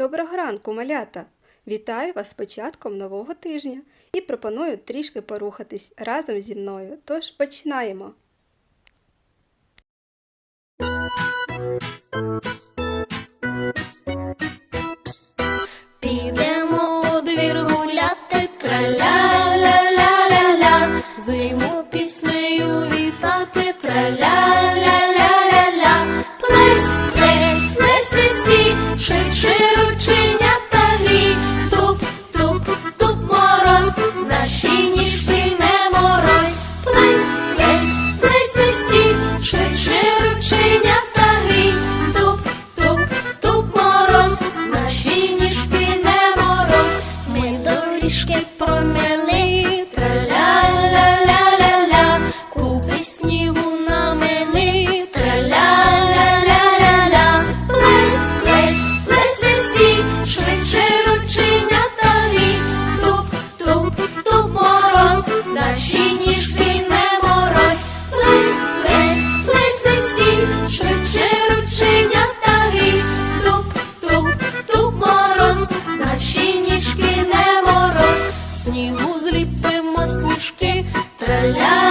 Доброго ранку, малята! Вітаю вас з початком нового тижня і пропоную трішки порухатись разом зі мною. Тож починаємо. наші ніжки не морозь, плись, плесь, плесь, швидше ручення таги, туп, туп, туп мороз, наші ніжки не мороз, снігу зліпимо смішки, треля.